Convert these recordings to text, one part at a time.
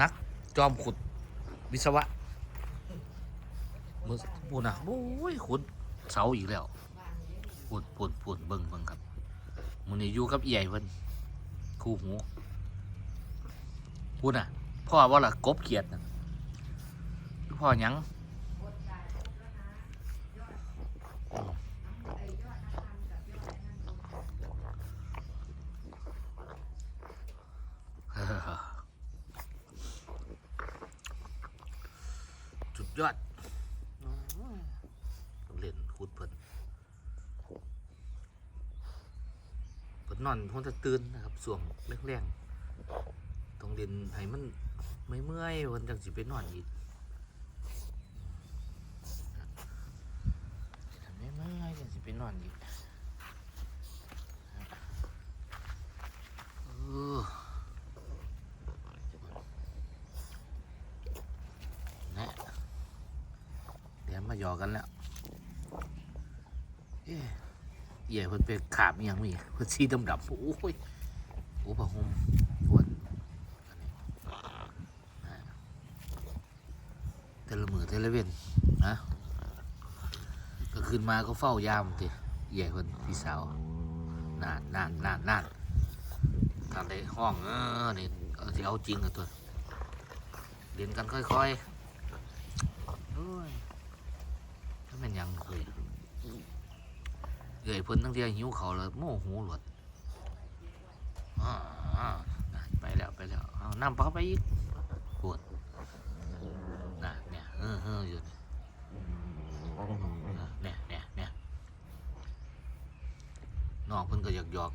นัก จอมขุด วิศวะมือปูนะโอ้ยขุดเสาอีกแล้วปูดปวดปวดเบิ่งเบิ่งครับมือนี่อยู่กับใหญ่เพิ่นคู่หูพูดน่ะ พ่อว่าล่ะกบเขียดน่ะพ่อยัง สุด ยอดเล่นคุดเพิ่นเพิ่นนอนคงจะตื่นนะครับส่วงแรงๆต้องเล่นให้มันไม่เมื่อยเพิ่นจังสิไปนอนอีกไม่เมื่อยจังสิไปนอนอีกเออ นะเดี๋ยวมา หยอกกันแล้วเหี้ย่เพิ่นไปขาบอิหยังมีเพิ่นสีดำดำๆโอ้ยโอ้ผ้าห่มทวนแต่ละมือแต่ละเว้นนะก็ขึ้นมาก็เฝ้ายามติเหี้ย่เพิ่นพี่สาวนานนานนานนานทางได้ห้องเออนี่เอาสิเอาจริงอะตัวเรียนกันค่อยๆ โอ้ยถ้าเป็นยังเคยเกยเพิ่นตั้งแต่หิวเขาวแล้วโม่หูหลดไปแล้วไปแล้วเอาน้ำปลาไปอีกปวดน่ะเนี่ยเฮ้อเฮ้ออยู่เนี่ยเนี่ยเนี่ยเนี่ยน้องเพิ่นก็หยอกหยอก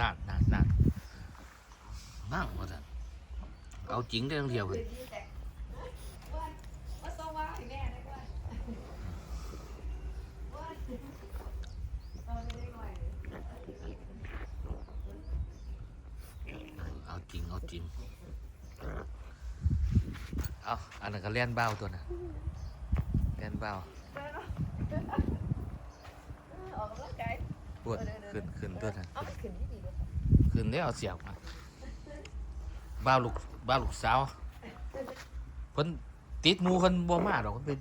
นั่นนั่นนั่นนั่งว่าซั่น เอาจริงได้ทั้งเดียวเลยว่าต้องว่าให้แม่ได้ด้วยว่าเอาไม่ได้ก่อนเอาจริงเอาจริงเอาอันนั้นก็เล่นเบ้าตัวน่ะเล่นเบ้าออกกำลังกายปวดขึ้นขึ้นตัวน่ะเอาขึ้นที่ดีด้วยขึ้นได้เอาเสียบมา บ้าวลูกบ้าวลูกสาวเพิ่นติดหมูเพิ่นบ่มาดอกเพิ่นเป็น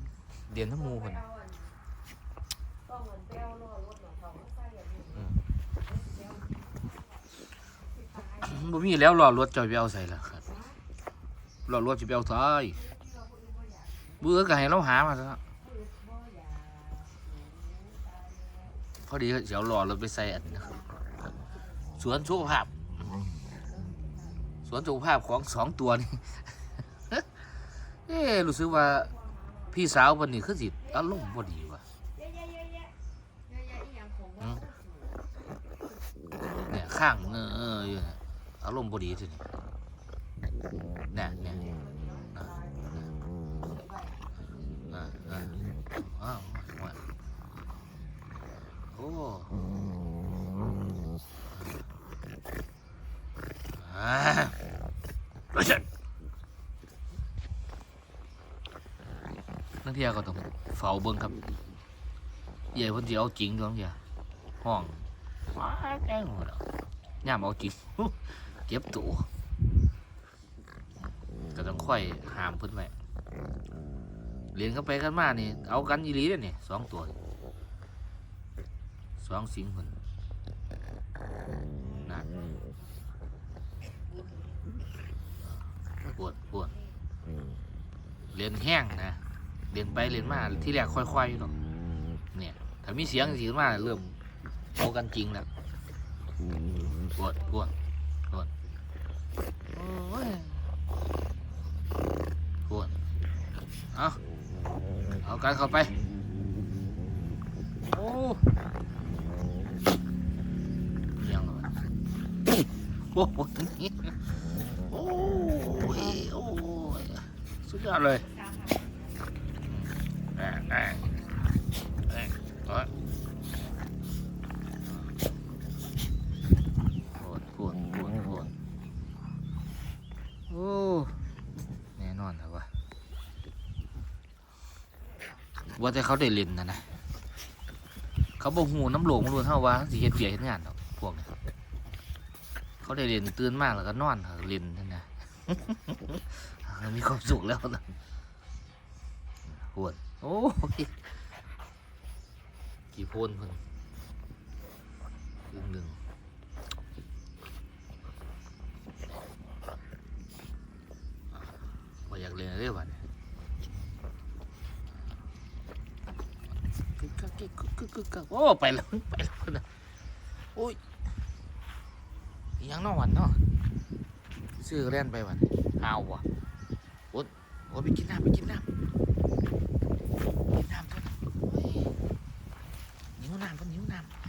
เดียนทั้งหมูเพิ่นบ่มีแล้วรอรถจอยไปเอาใส่ละครับรอรถสิไปเอาใส่เบื่อก็ให้เราหามาซะพอดีเดี๋ยวรอรถไปใส่อันนะครับสวนสุขภาพ วนสุขภาพของสองตัวนี่เอ๊รู้สึกว่าพี่สาววันนี้คือสิอารมณ์บ่ดีว่ะเนี่ยข้างเอออออยู่เนี่ยอารมณ์บ่ดีทีนี่เนี่ยเนี่ยอะอะอะอ้าวว่าโอ้อ่าเฮ้ย นักเที่ยวก็ต้องเฝ้าเบิ่งครับใหญ่เพิ่นสิเอาจริงตัวนี้ห้องว้าแจ้งหมดแล้วย่ามเอาจริงเก็บตัวก็ต้องค่อยหามเพิ่นไว้เรียนกันไปกันมานี่ เอากันอีหลีเด้อนี่สองตัวสองสิงเพิ่นนั่น ปวดปวดเรียนแห้งนะเรียนไปเรียนมาที่แรกค่อยๆอยู่หรอกเนี่ยถ้ามีเสียงสิขึ้นมาเริ่มเอากันจริงแล้วปวดปวดปวดโอ้ยปวดเอาเอากันเข้าไปโอ้ยังไงโอ้โหโอ้ยโอ้ย สุดยอดเลยอะแอะแอะเอ้ยปวดปวดปวดปวดโอ้แน่นอนครับว่าว่าแต่เขาได้เล่นนะนะ เขาบอกหูน้ำหลวงมันรู้เท่าว่าสิเฮ็ดเบียกเฮ็ดงานดอกพวกนี้เขาได้เรียนตื่นมากแล้วก็นอนเรียนนั่นนะ มีความสุขแล้วนะหวนโอ้ยกี่พนเพิ่นครึ่งหนึ่งว่าอยากเรียนเรื่องวันกึกกักกึกกึกกึกกึกกักโอ้ไปแล้วไปแล้วนะโอ้ยยังนอกวันเนาะซื้อเล่นไปวันเอาวะ โอ้ไปกินน้ำไปกินน้ำกินน้ำเพิ่นโอ้ยหิวน้ำเพิ่นหิวน้ำ